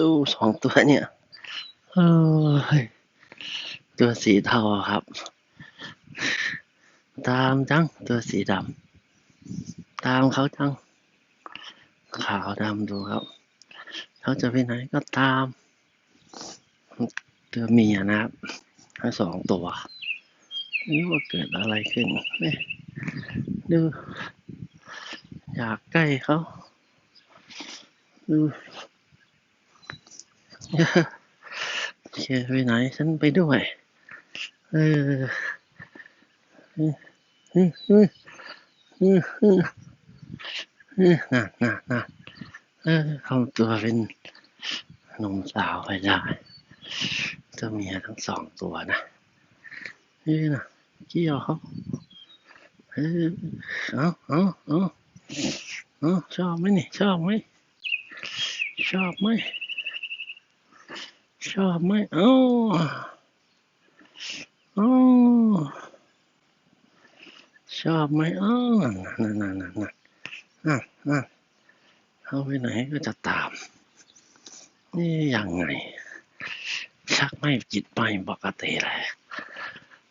ดูสองตัวเนี่ยเอยตัวสีเทาครับ ตามจังตัวสีดำตามเขาจัง ขาวดำดูครับ เขาจะไปไหนก็ตาม ตัวเมียนะครับทั้งสองตัวนี่ว่าเกิดอะไรขึ้นเนี่ยดู อยากใกล้เขาดู เคไปไหนฉันไปด้วย เอออืมอืมอืมอืมอืมอืมน่ะน่ะน่ะเออเข้าตัวเป็นหนุ่มสาวไปได้ตัวเมียทั้งสองตัวนะนี่นะเกี่ยวเขาเออเอาเอาเอาเอาชอบไหมนี่ ชอบไหม ชอบไหม ชอบไหมเอ้าเอ้าชอบไหมเอ้านั่นนั่นนั่นนั่นนั่นนั่นเขาไปไหนก็จะตาม นี่ยังไง ชักไม่จิตไม่ปกติเลย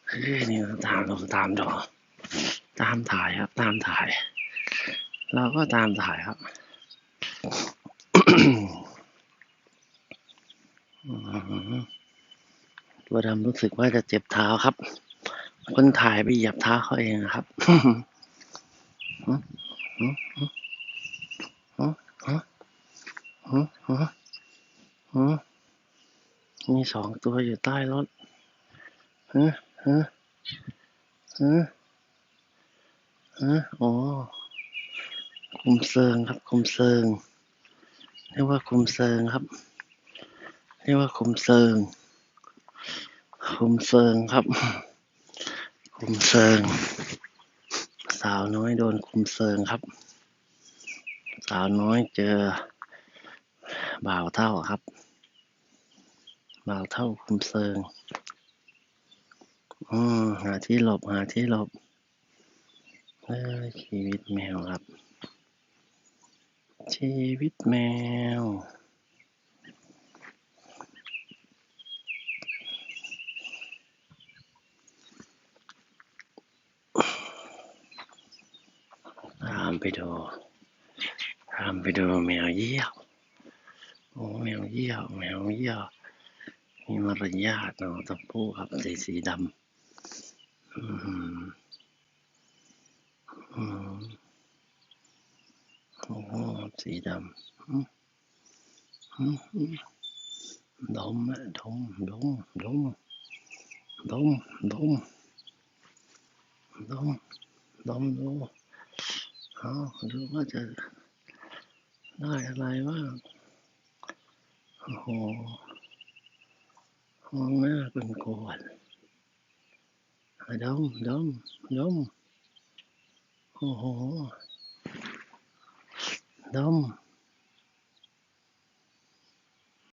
เฮ้ยนี่ตามดูตามดูตามถ่ายครับ ตามถ่าย เราก็ตามถ่ายครับ ตัวดำรู้สึกว่าจะเจ็บเท้าครับ คนถ่ายไปเหยียบเท้าเขาเองครับมีสองตัวอยู่ใต้รถฮะฮะฮะฮะอ๋อ้คุมเซิงครับคุมเซิงเรียกว่าคุมเซิงครับ รียกว่าคุมเซิง คุมเซิงครับ คุมเซิง สาวน้อยโดนคุมเซิงครับ สาวน้อยเจอ บ่าวเท่าครับ บ่าวเท่าคุมเซิงอืมหาที่หลบหาที่หลบเออชีวิตแมวครับ ชีวิตแมว ตามไปดูตามไปดูแมวเยี่ยว โอ้แมวเยี่ยว แมวเยี่ยว มีมารยาทเนาะต้องพูดครับสีสีดำอืมอืมโอ้โหสีดำอืมอืมอืมดมอะดมดมดมดมดมดมดมดู เขาดูว่าจะได้อะไรบ้างโอ้โหมองหน้าเป็นกวนอะดมดมดมโอ้โหดม